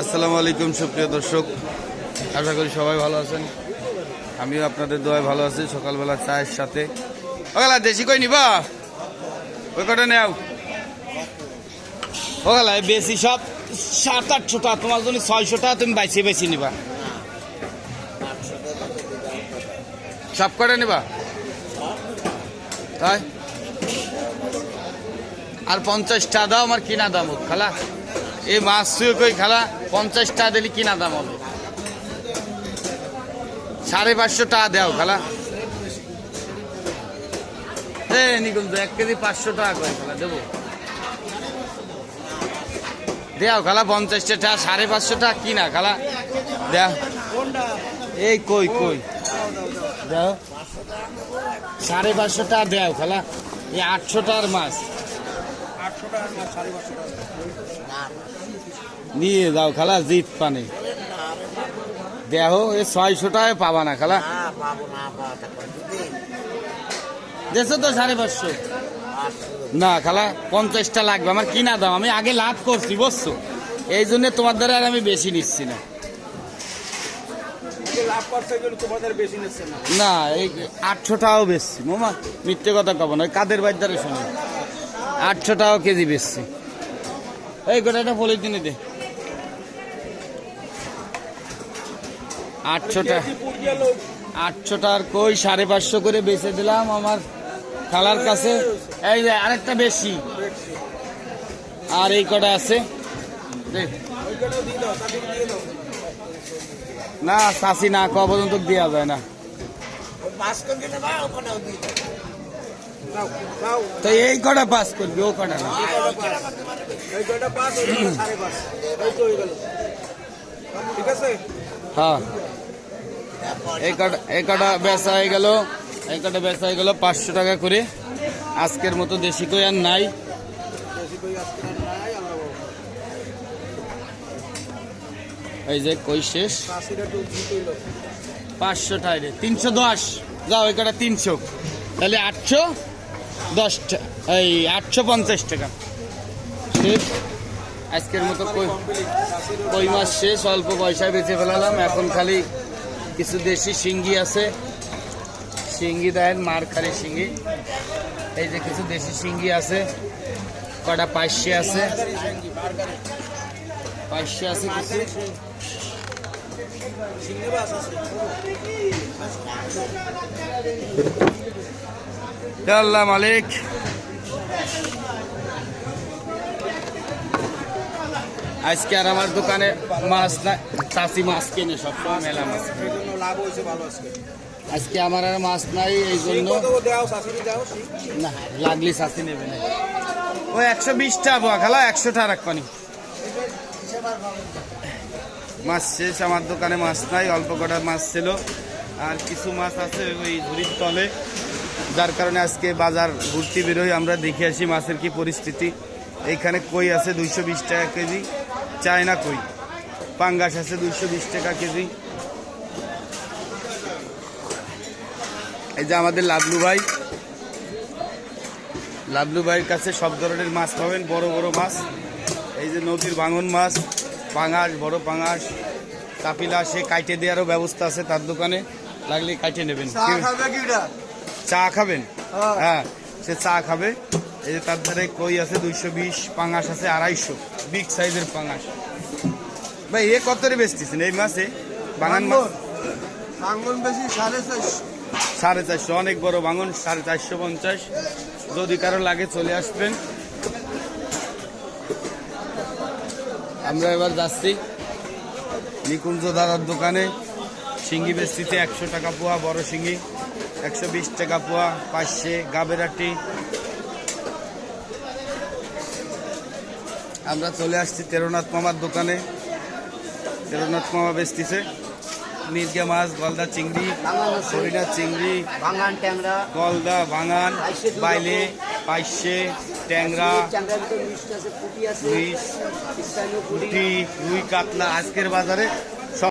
আসসালামু আলাইকুম, সুপ্রিয় দর্শক। আশা করি সবাই ভালো আছেন। আমিও আপনাদের দোয়ায় ভালো আছি। সকালবেলা চায়ের সাথে। ওগালা, দেশি কই নিবা? ওই কটা নেও। ওগালা বেশি সব সাত, আটশো টাকা। তোমার জন্য ছয়শো টাকা তুমি বাইছে বেশি নিবা। সব কটা নিবা? তাই? আর পঞ্চাশটা দাও, আমার কিনা দাম খালা। এই মাছ শুয়ে কই খেলা, পঞ্চাশ টাকা দিলে কিনা দাম হবে? সাড়ে পাঁচশো টাকা দেও খেলা। এক কেজি পাঁচশো টাকা করে খালা, দেবো। দেও খালা পঞ্চাশটা টাকা, সাড়ে পাঁচশো টাকা কিনা খালা। দেও। এই কই কই? দেও। সাড়ে পাঁচশো টাকা দেও খালা। এই আটশো টাকার মাছ। নিয়ে যাও খালা জিত পানি। দেহ এ ছয়শো টাকায় পাবা না খালা। দেছো তো সাড়ে পাঁচশো। না খালা পঞ্চাশটা লাগবে। আমার কিনা দাম আমি আগে লাভ করছি বুঝছ? এই জন্য তোমার দ্বারা আর আমি বেশি নিচ্ছি না। না। এই আটশো টাকাও বেশি। মামা মিথ্যে কথা কব না ওই কাদের দ্বারা শুনে? আটশো টাকা কেজি বেচছি। এই গোটাটা পলিথিনে দে। আটশো টাকা আটশো টাকার কই, সাড়ে পাঁচশো করে বেচে দিলাম আমার খালার কাছে। এই যে আরেকটা বেশি। আর এই কটা আছে। না, চাষি না কয়া পর্যন্ত দেওয়া যায় না পাঁচ কেজি নেবা ওখানেও দিয়ে দাও দাও তো এই কটা পাস করবি, ও কটা না? ওই হয়ে। এই বেচা হয়ে গেল, এই বেচা হয়ে গেল, পাঁচশো টাকা করে। আজকের মতো দেশি কই আর নাই। এই যে কই শেষ? পাঁচশো টাকা তিনশো দশ। যাও, এই কটা তিনশো। তাহলে আটশো। দশ টা- এই আটশো পঞ্চাশ টাকা। আজকের মতো কই মাছ শেষ, অল্প পয়সায় বেঁচে ফেলালাম। এখন খালি কিছু দেশি শিঙ্গি আছে। শিঙ্গি দেন, মার খালি শিঙ্গি। এই যে কিছু দেশি শিঙ্গি আছে। কটা পাঁচশে আছে। পাঁচশে আছে কিছু। আল্লাহ মালিক। আজকে আর আমার দোকানে মাছ না চাষি মাছ কিনে সবসময় মেলা মাছ লাভ হয়েছে ভালো আজকে আজকে আমার আর মাছ নাই এই জন্য না লাগলি চাষি নেবে না। ওই একশো বিশটা বোয়া খালা একশো টাকা রাখবানি মাছ শেষ আমার দোকানে মাছ নাই অল্প কটা মাছ ছিল। আর কিছু মাছ আছে ওই ঝুড়ির তলে। যার কারণে আজকে বাজার ঘুরতে বেরোই আমরা দেখে আসি মাছের কি পরিস্থিতি। এইখানে কই আছে দুইশো বিশ টাকা কেজি? চায়না কই? পাঙ্গাস আছে দুইশো বিশ টাকা কেজি। এই যে আমাদের লাবলু ভাই। লাবলু ভাইয়ের কাছে সব ধরনের মাছ পাবেন, বড় বড় মাছ। এই যে নদীর বাঙন মাছ, পাঙাশ, বড় পাঙাশ। কাপিলা সে কাইটে দেওয়ারও ব্যবস্থা আছে তার দোকানে। লাগলে কাইটে নেবেন। চা খাবেন? হ্যাঁ সে চা খাবে। এই যে তার ধারে কই আছে? দুইশো বিশ পাঙাশ আছে আড়াইশো। বিগ সাইজের পাঙাশ। ভাই এ কত রে বেচতেছেন? এই মাসে মাছ আঙ্গুল বেশি সাড়ে চারশো। সাড়ে চারশো অনেক বড় ভাঙন সাড়ে চারশো পঞ্চাশ। যদি কারও লাগে চলে আসবেন। আমরা এবার যাচ্ছি নিকুঞ্জ দাদার দোকানে। শিঙ্গি বেচতিতে একশো টাকা পোয়া বড় শিঙ্গি। একশো বিশ টাকা পোয়া পাঁচশে গাবেরাটি। আমরা চলে আসছি তেরোনাথ মামার দোকানে। তেরোনাথ মামা বেচতিছে। মির্গা মাছ গলদা চিংড়ি হরিণা চিংড়ি বাঙান ট্যাংরা গলদা ভাঙান বাইলে পাইসে ট্যাংরা পুঁটি রুই কাতলা। আজকের বাজারে